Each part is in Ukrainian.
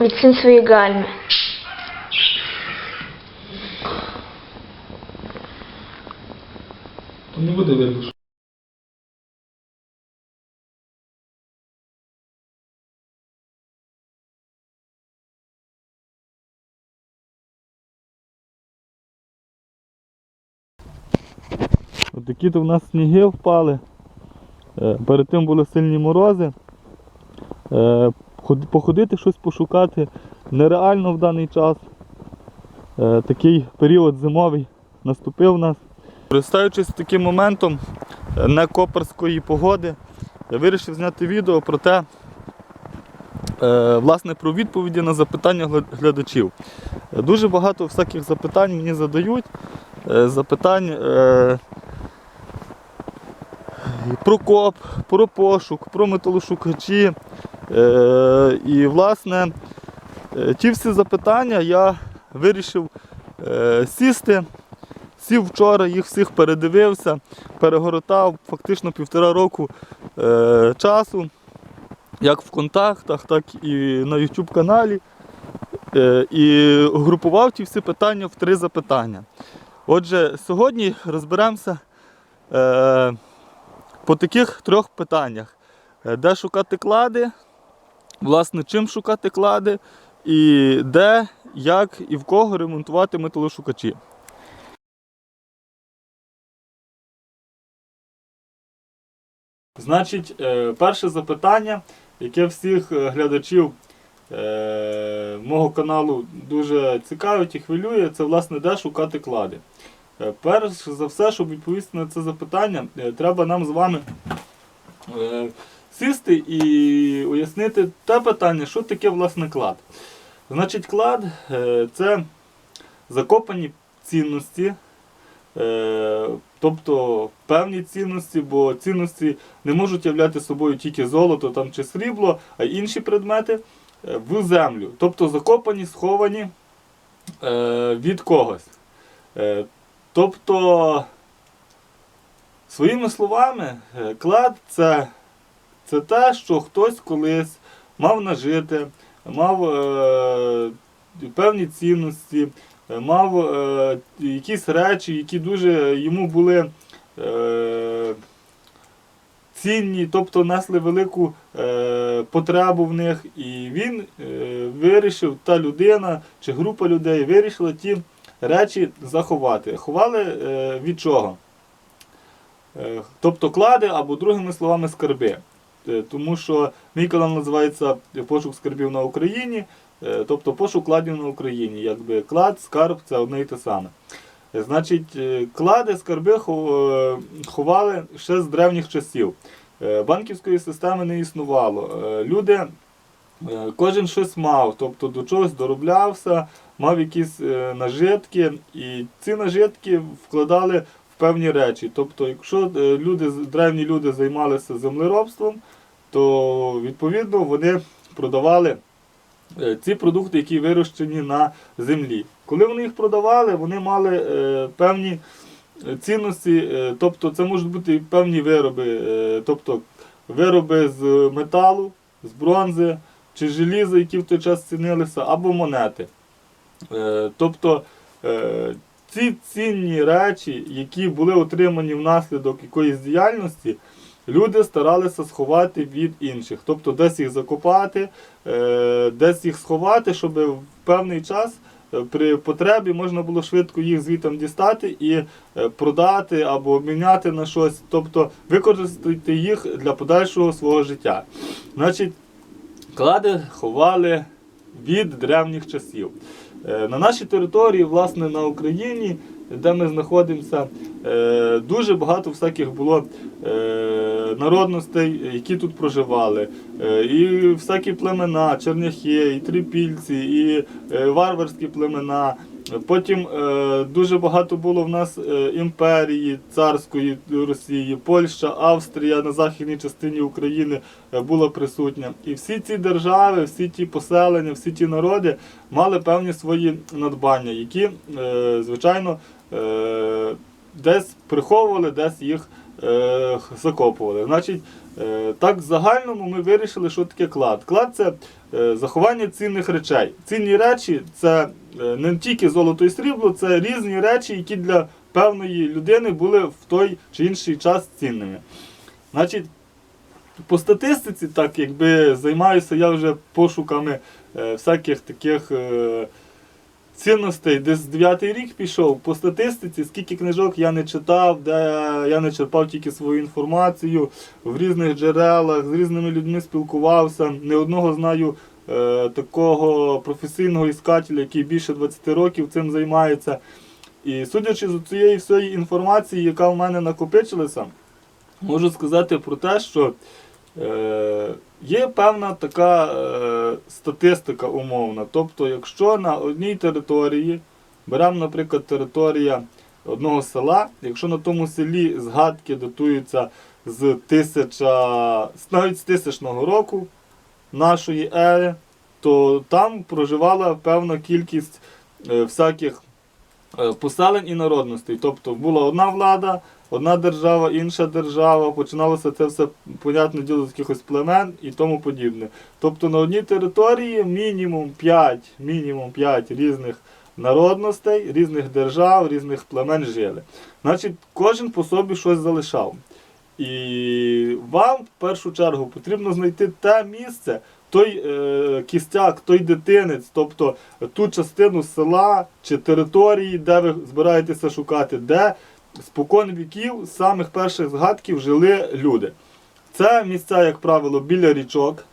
Відсунь свої гальми. То не буде видно. такі то в нас сніги впали. Е, Перед тим були сильні морози. Походити щось пошукати нереально в даний час. Е, Такий період зимовий наступив у нас. Користуючись таким моментом е, некоперської погоди, я вирішив зняти відео про те, е, власне, про відповіді на запитання глядачів. Дуже багато всяких запитань мені задають. Запитань про коп, про пошук, про металошукачі. Е, І, власне, е, ті всі запитання я вирішив е, сісти. Сів вчора, їх всіх передивився, перегоротав фактично півтора року е, часу, як в контактах, так і на YouTube каналі. Е, і групував ті всі питання в три запитання. Отже, сьогодні розберемося по таких трьох питаннях: Е, де шукати клади, власне, чим шукати клади, і де, як і в кого ремонтувати металошукачі. Значить, е, перше запитання, яке всіх е, глядачів мого каналу дуже цікавить і хвилює, це власне де шукати клади. Е, Перш за все, щоб відповісти на це запитання, е, треба нам з вами е, сісти і уяснити те питання, що таке власне клад. Значить, клад це закопані цінності. Тобто певні цінності, бо цінності не можуть являти собою тільки золото там, чи срібло, а інші предмети в землю. Тобто закопані, сховані від когось. Тобто, своїми словами, е, клад це, це те, що хтось колись мав нажити, мав е, певні цінності, е, мав е, якісь речі, які дуже йому були е, цінні, тобто несли велику е, потребу в них, і він е, вирішив, та людина чи група людей вирішила ті речі заховати. Ховали е, від чого? Е, тобто клади або другими словами скарби. Е, Тому що мій канал називається Пошук скарбів на Україні, е, тобто пошук кладів на Україні. Якби клад, скарб це одне і те саме. Е, Значить, е, клади, скарби е, ховали ще з древніх часів. Е, Банківської системи не існувало. Е, Люди, кожен щось мав, тобто до чогось дороблявся, мав якісь е, нажитки, і ці нажитки вкладали в певні речі. Тобто, якщо е, люди, древні люди займалися землеробством, то відповідно вони продавали е, ці продукти, які вирощені на землі. Коли вони їх продавали, вони мали е, певні е, цінності, е, тобто це можуть бути певні вироби, е, тобто вироби з металу, з бронзи чи желіза, які в той час цінилися, або монети. Е, Тобто е, ці цінні речі, які були отримані внаслідок якоїсь діяльності, люди старалися сховати від інших. Тобто десь їх закопати, е, десь їх сховати, щоб в певний час при потребі можна було швидко їх звітом дістати і продати або обміняти на щось, тобто використати їх для подальшого свого життя. Значить, клади ховали від древніх часів. Е, На нашій території, власне, на Україні, де ми знаходимося, е, дуже багато всяких було е, народностей, які тут проживали. І всякі племена, черняхи, і трипільці, і варварські племена. Потім е, дуже багато було в нас е, імперії царської Росії, Польща, Австрія на західній частині України е, була присутня. І всі ці держави, всі ті поселення, всі ті народи мали певні свої надбання, які, е, звичайно, е, десь приховували, десь їх е, закопували. Значить, е, так в загальному ми вирішили, що таке клад. Клад це е, заховання цінних речей. Цінні речі це не тільки золото і срібло, це різні речі, які для певної людини були в той чи інший час цінними. Значить, по статистиці, так якби займаюся я вже пошуками е, всяких таких е, цінностей, десь 9 рік пішов. По статистиці, скільки книжок я не читав, де я не черпав тільки свою інформацію в різних джерелах, з різними людьми спілкувався. Не одного знаю е, такого професійного іскателя, який більше 20 років цим займається. І судячи з цієї всієї інформації, яка в мене накопичилася, можу сказати про те, що е, є певна така е, статистика умовна. Тобто, якщо на одній території, беремо, наприклад, територія одного села, якщо на тому селі згадки датуються з тисяча, навіть з тисячного року нашої ери, то там проживала певна кількість е, всяких е, поселень і народностей. Тобто була одна влада, одна держава, інша держава, починалося це все, понятне діло, з якихось племен і тому подібне. Тобто на одній території мінімум 5, мінімум 5 різних народностей, різних держав, різних племен жили. Значить, кожен по собі щось залишав. І вам в першу чергу потрібно знайти те місце, той е, кістяк, той дитинець, тобто ту частину села чи території, де ви збираєтеся шукати, де спокон віків з самих перших згадків жили люди. Це місця, як правило, біля річок,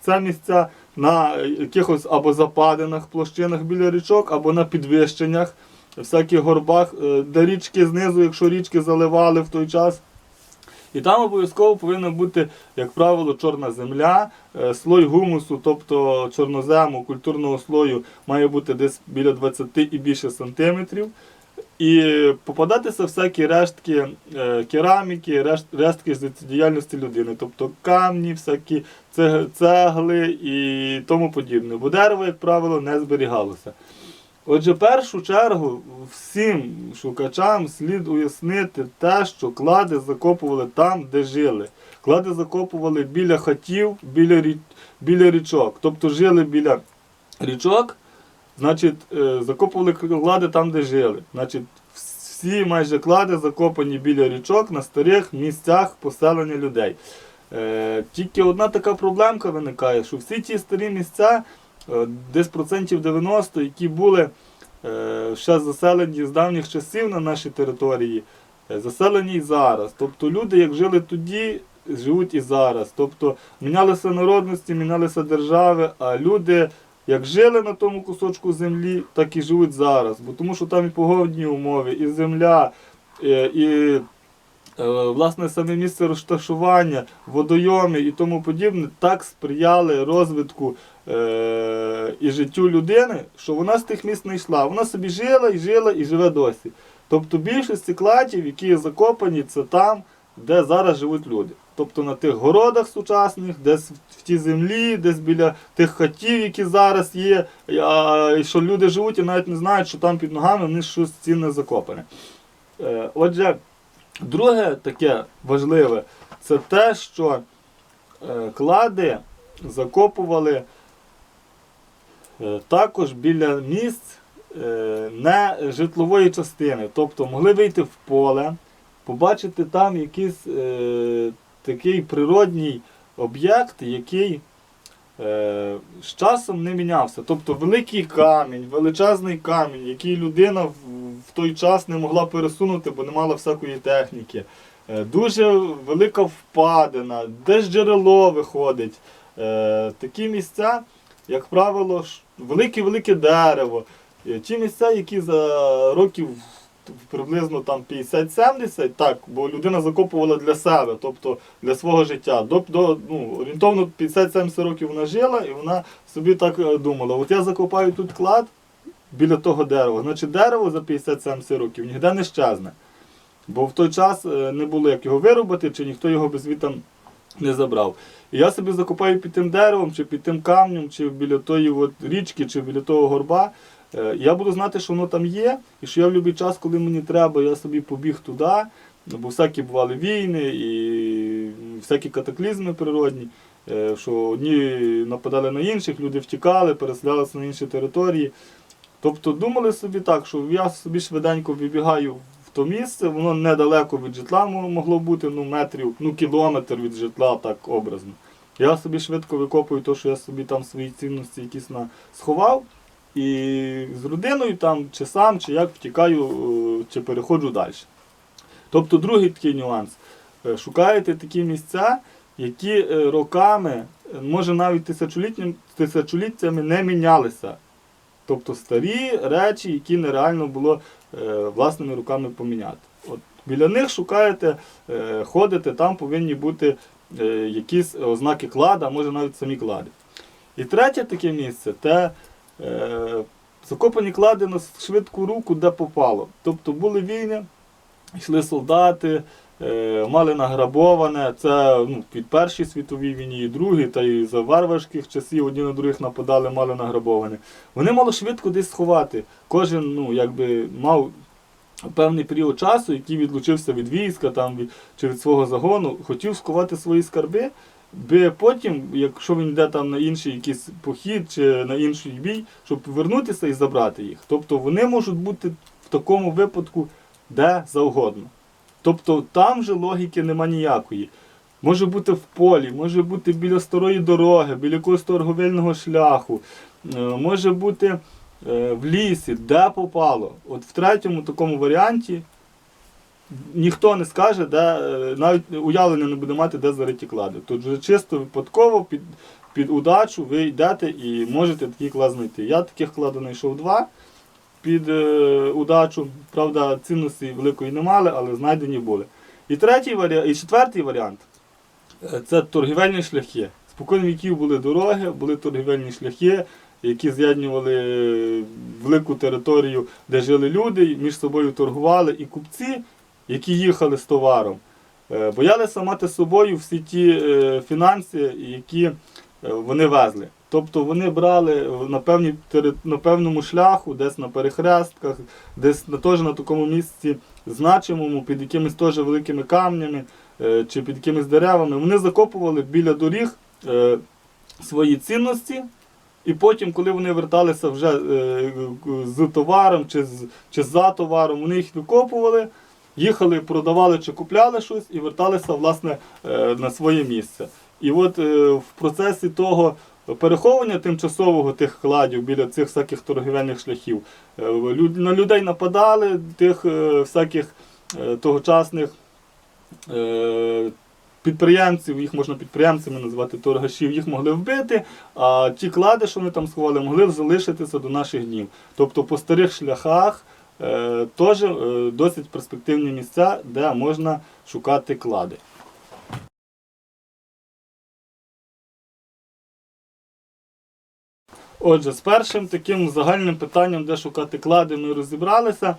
це місця на якихось або западинах, площинах біля річок, або на підвищеннях, всяких горбах, е, де річки знизу, якщо річки заливали в той час. І там обов'язково повинна бути, як правило, чорна земля, е, слой гумусу, тобто чорнозему, культурного слою має бути десь біля 20 і більше сантиметрів. І попадатися всякі рештки е, кераміки, решт, рештки діяльності людини, тобто камні, всякі цегли і тому подібне. Бо дерево, як правило, не зберігалося. Отже, першу чергу всім шукачам слід уяснити те, що клади закопували там, де жили. Клади закопували біля хатів, біля, біля річок. Тобто жили біля річок, значить, е, закопували клади там, де жили. Значить, всі майже клади закопані біля річок на старих місцях поселення людей. Е, Тільки одна така проблемка виникає, що всі ті старі місця, е, десь процентів 90, які були ще заселені з давніх часів на нашій території, заселені і зараз. Тобто люди, як жили тоді, живуть і зараз. Тобто мінялися народності, мінялися держави, а люди. Як жили на тому кусочку землі, так і живуть зараз. Бо тому що там і погодні умови, і земля, е, і е, власне саме місце розташування, водойоми і тому подібне так сприяли розвитку е, і життю людини, що вона з тих місць не йшла. Вона собі жила і жила і живе досі. Тобто більшість кладів, які закопані, це там, де зараз живуть люди. Тобто на тих городах сучасних, десь в тій землі, десь біля тих хатів, які зараз є, і що люди живуть і навіть не знають, що там під ногами в них щось цінне закопане. Отже, друге таке важливе, це те, що е, клади закопували е, також біля місць е, не житлової частини. Тобто могли вийти в поле, побачити там якийсь е, такий природній об'єкт, який е, з часом не мінявся. Тобто великий камінь, величезний камінь, який людина в, в той час не могла пересунути, бо не мала всякої техніки. Е, дуже велика впадина, десь джерело виходить. Е, такі місця, як правило, велике-велике дерево. Е, Ті місця, які за років приблизно там 50-70, так, бо людина закопувала для себе, тобто для свого життя. До, до, ну, орієнтовно 50-70 років вона жила і вона собі так е, думала, от я закопаю тут клад біля того дерева, значить дерево за 50-70 років ніде не щезне. Бо в той час е, не було як його виробити, чи ніхто його без звітам не забрав. І я собі закопаю під тим деревом, чи під тим камнем, чи біля тої от річки, чи біля того горба. Е, Я буду знати, що воно там є, і що я в будь-який час, коли мені треба, я собі побіг туди, бо всякі бували війни і всякі катаклізми природні, е, що одні нападали на інших, люди втікали, переселялися на інші території. Тобто думали собі так, що я собі швиденько вибігаю в то місце, воно недалеко від житла могло бути, ну метрів, ну кілометр від житла, так образно. Я собі швидко викопую те, що я собі там свої цінності якісь на сховав, і з родиною там чи сам, чи як втікаю, е, чи переходжу далі. Тобто другий такий нюанс. Е, Шукаєте такі місця, які е, роками, може навіть тисячоліттям, тисячоліттями не мінялися. Тобто старі речі, які нереально було власними руками поміняти. От біля них шукаєте, ходите, там повинні бути якісь ознаки клада, може навіть самі клади. І третє таке місце це закопані клади швидку руку, де попало. Тобто були війни, йшли солдати, е, мали награбоване. Це ну, від Першій світовій війні, і Другій, та й за варварських часів одні на других нападали, мали награбоване. Вони мали швидко десь сховати. Кожен ну, якби, мав певний період часу, який відлучився від війська там, від, чи від свого загону, хотів сховати свої скарби, би потім, якщо він йде там на інший якийсь похід чи на інший бій, щоб повернутися і забрати їх. Тобто вони можуть бути в такому випадку де завгодно. Тобто там же логіки нема ніякої. Може бути в полі, може бути біля старої дороги, біля якогось торговельного шляху, е, може бути е, в лісі, де попало. От в третьому такому варіанті ніхто не скаже, де е, навіть уявлення не буде мати, де зариті клади. Тут вже чисто випадково під, під удачу ви йдете і можете такий клад знайти. Я таких кладів знайшов два під е, удачу. Правда, цінності великої не мали, але знайдені були. І третій варіант, і четвертий варіант е, це торгівельні шляхи. Спокійно віків були дороги, були торгівельні шляхи, які з'єднували велику територію, де жили люди, між собою торгували, і купці, які їхали з товаром, е, боялися мати з собою всі ті е, фінанси, які е, вони везли. Тобто вони брали на, певні, на певному шляху, десь на перехрестках, десь на, теж на такому місці значимому, під якимись теж великими камнями чи під якимись деревами. Вони закопували біля доріг свої цінності. І потім, коли вони верталися вже з товаром чи, чи за товаром, вони їх викопували, їхали, продавали чи купляли щось і верталися власне, е, на своє місце. І от е, в процесі того переховування тимчасового тих кладів біля цих всяких торгівельних шляхів, е, на людей нападали, тих всяких тогочасних підприємців, їх можна підприємцями називати торгашів, їх могли вбити, а ті клади, що вони там сховали, могли залишитися до наших днів. Тобто по старих шляхах теж е, досить перспективні місця, де можна шукати клади. Отже, з першим таким загальним питанням, де шукати клади, ми розібралися.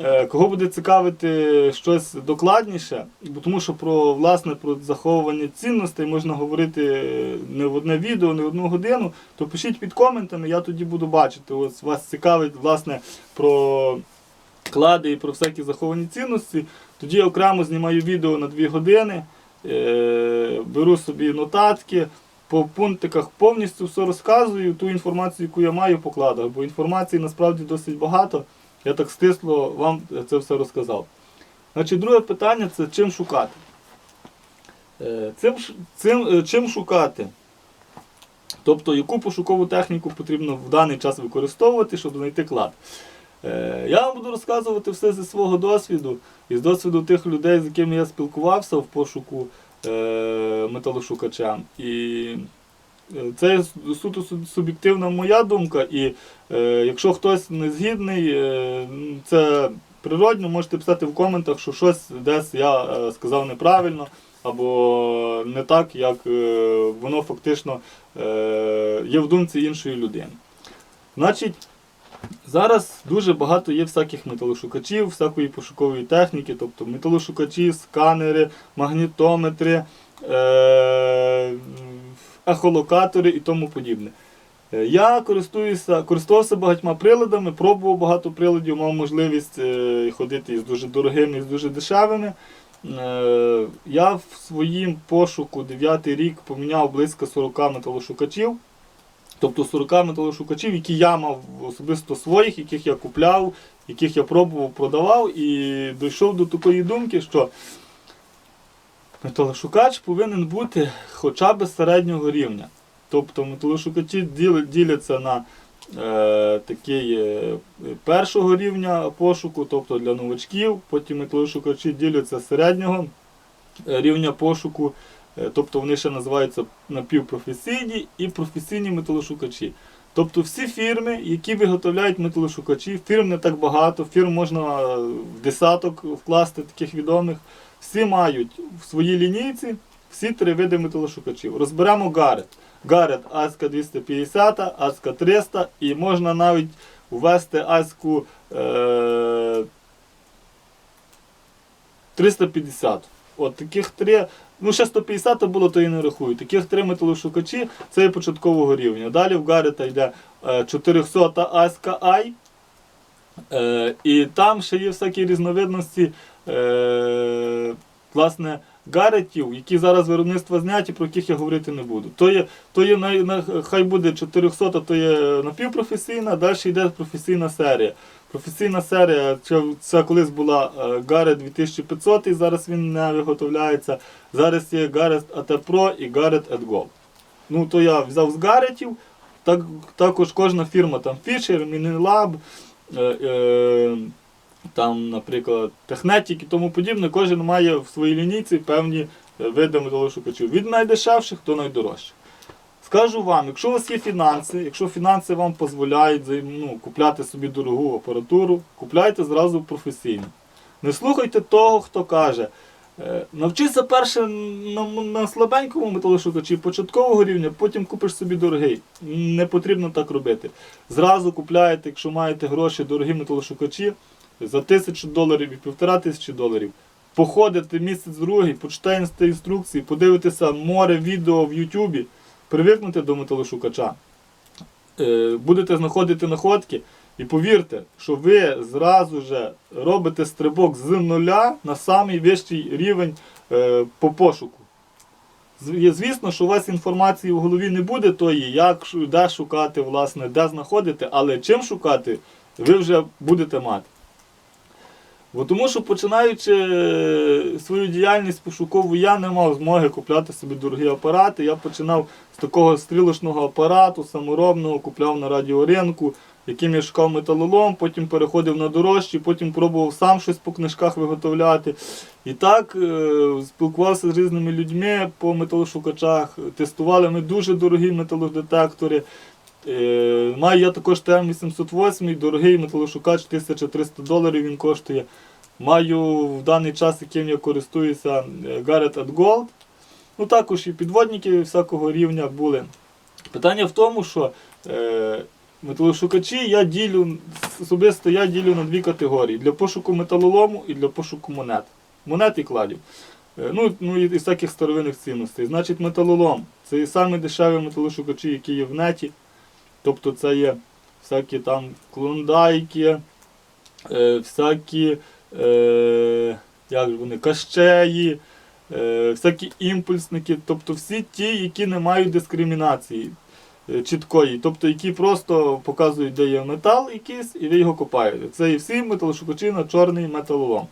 Е, Кого буде цікавити щось докладніше, тому що про власне про заховування цінностей можна говорити не в одне відео, не в одну годину, то пишіть під коментами, я тоді буду бачити. Ось вас цікавить власне про клади і про всякі заховані цінності. Тоді я окремо знімаю відео на 2 години, е, беру собі нотатки. По пунктиках повністю все розказую, ту інформацію, яку я маю, покладаю, бо інформації насправді досить багато. Я так стисло вам це все розказав. Значить, друге питання це чим шукати. Е, Цим, цим, е, чим шукати? Тобто, яку пошукову техніку потрібно в даний час використовувати, щоб знайти клад. Е, Я вам буду розказувати все зі свого досвіду і з досвіду тих людей, з якими я спілкувався в пошуку металошукача. І це суто суб'єктивна моя думка. І е, якщо хтось не згідний, е, це природно, можете писати в коментах, що щось десь я е, сказав неправильно або не так, як е, воно фактично е, є в думці іншої людини. Значить, зараз дуже багато є всяких металошукачів, всякої пошукової техніки, тобто металошукачі, сканери, магнітометри, е, ехолокатори і тому подібне. Е, Я користуюся, користувався багатьма приладами, пробував багато приладів, мав можливість е, ходити із дуже дорогими, і з дуже дешевими. Е, Я в своїм пошуку 9 рік поміняв близько 40 металошукачів. Тобто 40 металошукачів, які я мав особисто своїх, яких я купляв, яких я пробував, продавав, і дійшов до такої думки, що металошукач повинен бути хоча б середнього рівня. Тобто металошукачі діляться на е, такий е, першого рівня пошуку, тобто для новачків, потім металошукачі діляться середнього е, рівня пошуку, е, тобто вони ще називаються напівпрофесійні і професійні металошукачі. Тобто всі фірми, які виготовляють металошукачі, фірм не так багато, фірм можна в десяток вкласти таких відомих, всі мають в своїй лінійці всі три види металошукачів. Розберемо Гарет. Гарет Аська 250, Аська 300 і можна навіть ввести Аську е, 350. От таких три. Ну, ще 150 було, то і не рахую. Таких три металошукачі це є початкового рівня. Далі в Гарета йде е, 400 Аська Ай. Е, і там ще є всякі різновидності. Е, власне, гаретів, які зараз виробництва зняті, про яких я говорити не буду. То є, то є хай буде 400, то є напівпрофесійна, далі йде професійна серія. Професійна серія, це, колись була Гарет 2500, і зараз він не виготовляється. Зараз є Гарет AT Pro і Гарет at Gold. Ну, то я взяв з Гаретів, так, також кожна фірма, там Fisher, Minilab, е, е, там, наприклад, Технетік і тому подібне, кожен має в своїй лінійці певні е, види металошукачів. Від найдешевших до найдорожчих. Скажу вам, якщо у вас є фінанси, якщо фінанси вам дозволяють ну, купляти собі дорогу апаратуру, купляйте зразу професійно. Не слухайте того, хто каже. е, Навчися перше на, на слабенькому металошукачі початкового рівня, потім купиш собі дорогий. Не потрібно так робити. Зразу купляєте, якщо маєте гроші, дорогі металошукачі, за тисячу доларів і півтора тисячі доларів. Походите місяць другий, почитаєте інструкції, подивитеся море відео в Ютубі, привикнути до металошукача. Е, Будете знаходити находки, і повірте, що ви зразу же робите стрибок з нуля на самий вищий рівень е, по пошуку. Звісно, що у вас інформації в голові не буде тої, як де шукати, власне, де знаходити, але чим шукати, ви вже будете мати. Бо тому що починаючи е, свою діяльність пошукову, я не мав змоги купляти собі дорогі апарати. Я починав з такого стрілочного апарату, саморобного, купляв на радіоринку, яким я шукав металолом, потім переходив на дорожчі, потім пробував сам щось по книжках виготовляти. І так е, спілкувався з різними людьми по металошукачах. Тестували ми дуже дорогі металодетектори. Е, Маю я також ТМ-808, дорогий металошукач 1300 доларів він коштує. Маю в даний час, яким я користуюся, е, Garrett at Gold. Ну також і підводники всякого рівня були. Питання в тому, що е, металошукачі я ділю, особисто я ділю на дві категорії: для пошуку металолому і для пошуку монет. Монет і кладів. Е, Ну, ну і, всяких старовинних цінностей. Значить, металолом це і металошукачі, які є в неті. Тобто це є всякі там клондайки, е, всякі е, як вони, кащеї, е, всякі імпульсники, тобто всі ті, які не мають дискримінації е, чіткої, тобто які просто показують, де є метал якийсь, і ви його копаєте. Це і всі металошукачі на чорний металолом.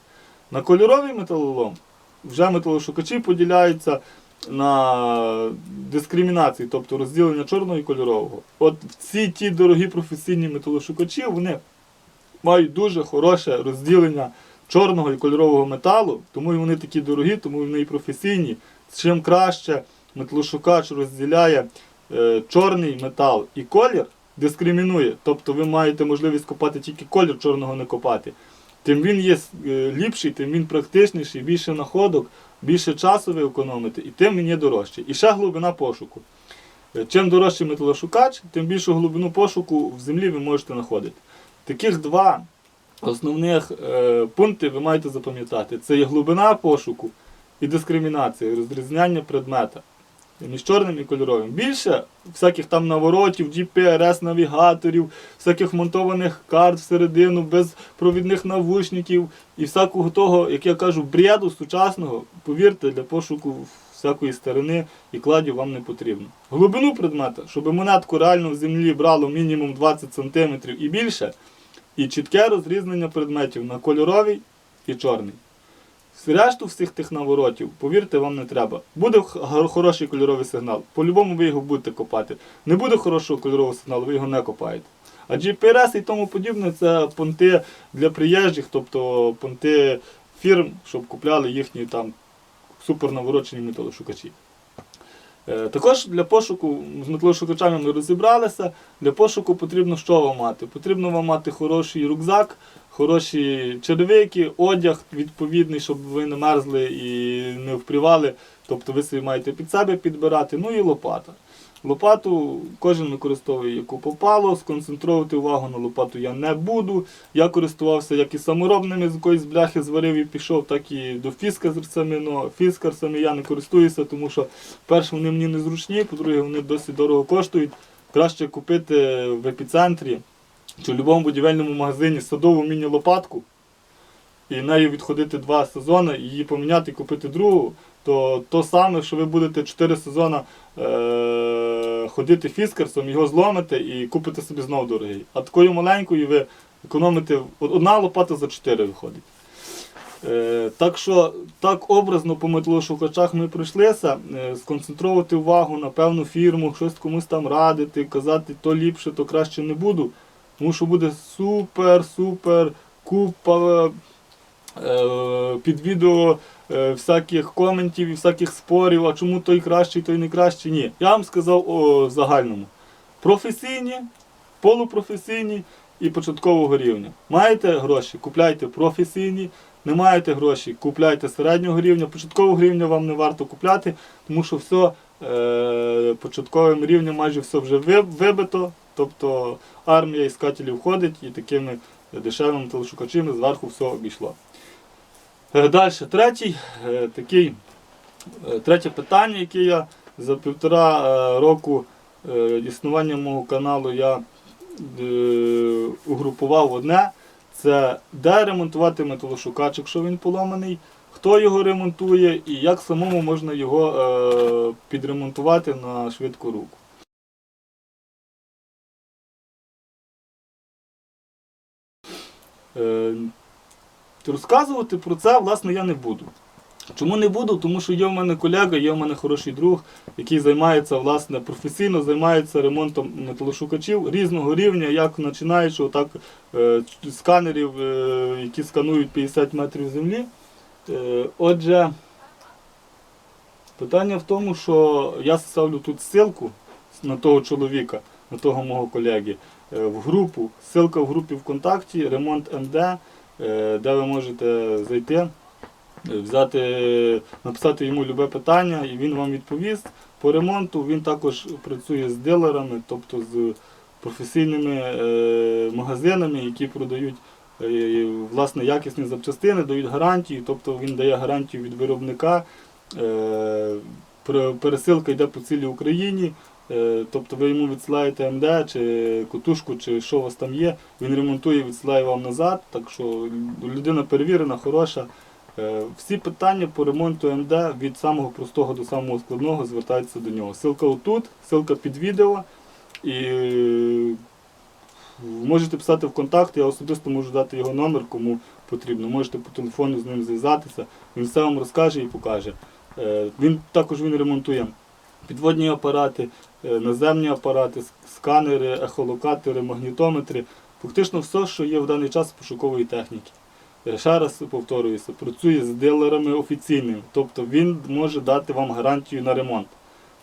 На кольоровий металолом вже металошукачі поділяються на дискримінації, тобто розділення чорного і кольорового. От всі ті дорогі професійні металошукачі, вони мають дуже хороше розділення чорного і кольорового металу, тому і вони такі дорогі, тому вони і професійні. Чим краще металошукач розділяє е, чорний метал і колір, дискримінує, тобто ви маєте можливість копати тільки колір, чорного не копати. Тим він є е, ліпший, тим він практичніший, більше находок, більше часу ви економите, і тим мені дорожче. І ще глибина пошуку. Е, Чим дорожчий металошукач, тим більшу глибину пошуку в землі ви можете знаходити. Таких два основних е, пункти ви маєте запам'ятати. Це є глибина пошуку і дискримінація, розрізняння предмета. Між чорним і кольоровим. Більше всяких там наворотів, GPS, навігаторів, всяких монтованих карт всередину, безпровідних навушників і всякого того, як я кажу, бреду сучасного, повірте, для пошуку всякої старини і кладів вам не потрібно. Глибину предмета, щоб монетку реально в землі брало мінімум 20 см і більше, і чітке розрізнення предметів на кольоровий і чорний. Решту всіх тих наворотів, повірте, вам не треба. Буде хороший кольоровий сигнал. По-любому ви його будете копати. Не буде хорошого кольорового сигналу, ви його не копаєте. А GPRS і тому подібне це понти для приїжджих, тобто понти фірм, щоб купляли їхні там супернаворочені металошукачі. Е, Також для пошуку з металошукачами ми розібралися. Для пошуку потрібно що вам мати? Потрібно вам мати хороший рюкзак, хороші черевики, одяг відповідний, щоб ви не мерзли і не впрівали. Тобто ви собі маєте під себе підбирати. Ну і лопата. Лопату кожен використовує яку попало, сконцентрувати увагу на лопату я не буду. Я користувався як і саморобними, з якоїсь бляхи зварив і пішов, так і до фіскарсами. Ну, фіскарсами я не користуюся, тому що, перше, вони мені незручні, по-друге, вони досить дорого коштують. Краще купити в епіцентрі чи в будь-якому будівельному магазині садову міні-лопатку і нею відходити два сезони, її поміняти і купити другу, то то саме, що ви будете 4 сезони е- ходити фіскарсом, його зломите і купите собі знову дорогий. А такою маленькою ви економите одна лопата за 4 виходить. Е, так що так образно по металошукачах ми пройшлися, е, сконцентрувати увагу на певну фірму, щось комусь там радити, казати то ліпше, то краще не буду. Тому що буде супер-супер купа е, під відео е, всяких коментів і всяких спорів, а чому той кращий, той не кращий. Ні. Я вам сказав о загальному. Професійні, полупрофесійні і початкового рівня. Маєте гроші, купляйте професійні. Не маєте гроші, купляйте середнього рівня. Початкового рівня вам не варто купляти, тому що все е, початковим рівнем майже все вже вибито. Тобто армія іскателів ходить і такими дешевими телешукачами зверху все обійшло. Е, Далі, третій, е, такий, е, третє питання, яке я за півтора року існування мого каналу я угрупував одне. Це де ремонтувати металошукач, якщо він поламаний, хто його ремонтує і як самому можна його підремонтувати на швидку руку. Розказувати про це, власне, я не буду. Чому не буду? Тому що є в мене колега, є в мене хороший друг, який займається власне професійно займається ремонтом металошукачів різного рівня, як починаючи так е, сканерів, е, які сканують 50 метрів землі. Е, отже, питання в тому, що я ставлю тут ссылку на того чоловіка, на того мого колеги, е, в групу. Ссылка в групі ВКонтакті, ремонт МД, е, де ви можете зайти, е, взяти, написати йому любе питання, і він вам відповість. По ремонту він також працює з дилерами, тобто з професійними е, магазинами, які продають е, власне якісні запчастини, дають гарантію, тобто він дає гарантію від виробника. Е, Пересилка йде по цілій Україні. Е, Тобто ви йому відсилаєте МД чи котушку, чи що у вас там є, він ремонтує, відсилає вам назад. Так що людина перевірена, хороша. Е, Всі питання по ремонту МД від самого простого до самого складного звертаються до нього. Ссылка отут, ссылка під відео. І е, можете писати в контакт, я особисто можу дати його номер, кому потрібно. Можете по телефону з ним зв'язатися, він все вам розкаже і покаже. Він також він ремонтує підводні апарати, наземні апарати, сканери, ехолокатори, магнітометри. Фактично все, що є в даний час пошукової техніки. Е, Ще раз повторююся, працює з дилерами офіційними, тобто він може дати вам гарантію на ремонт.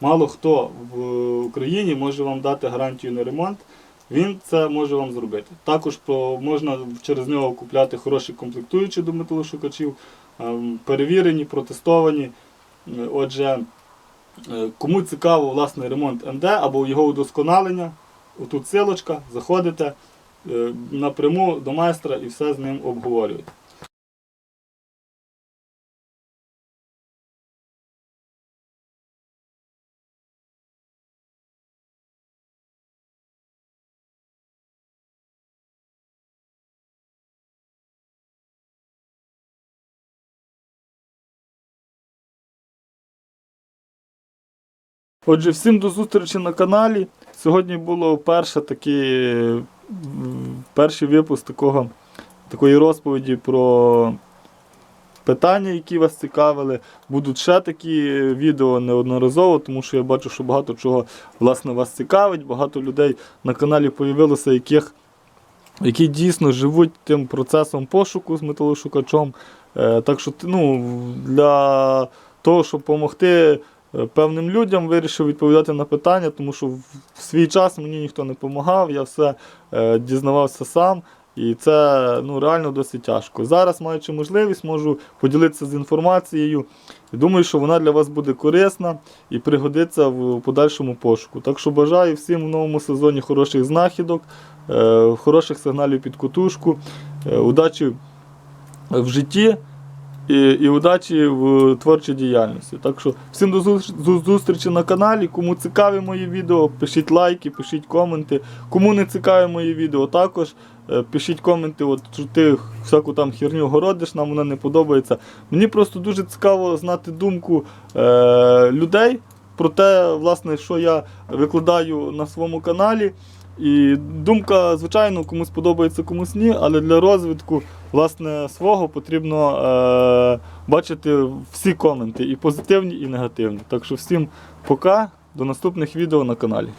Мало хто в Україні може вам дати гарантію на ремонт, він це може вам зробити. Також можна через нього купляти хороші комплектуючі до металошукачів, ем, перевірені, протестовані. Е, Отже, е, кому цікаво власне ремонт МД або його удосконалення, отут силочка, заходите е, напряму до майстра і все з ним обговорюєте. Отже, всім до зустрічі на каналі. Сьогодні було перше такі, перший випуск такого, такої розповіді про питання, які вас цікавили. Будуть ще такі відео неодноразово, тому що я бачу, що багато чого власне вас цікавить. Багато людей на каналі появилося, яких, які дійсно живуть тим процесом пошуку з металошукачом. Е, так що ну, для того, щоб допомогти певним людям, вирішив відповідати на питання, тому що в свій час мені ніхто не допомагав, я все е, дізнавався сам. І це ну, реально досить тяжко. Зараз, маючи можливість, можу поділитися з інформацією. Думаю, що вона для вас буде корисна і пригодиться в подальшому пошуку. Так що бажаю всім в новому сезоні хороших знахідок, е, хороших сигналів під кутушку, е, удачі в житті і, і удачі в творчій діяльності. Так що всім до зус- до зустрічі на каналі. Кому цікаві мої відео, пишіть лайки, пишіть коменти. Кому не цікаві мої відео, також е, пишіть коменти. От що ти всяку там херню городиш, нам вона не подобається. Мені просто дуже цікаво знати думку е, людей про те, власне, що я викладаю на своєму каналі. І думка, звичайно, комусь подобається, комусь ні, але для розвитку власне свого потрібно е, бачити всі коменти, і позитивні, і негативні. Так що всім пока, до наступних відео на каналі.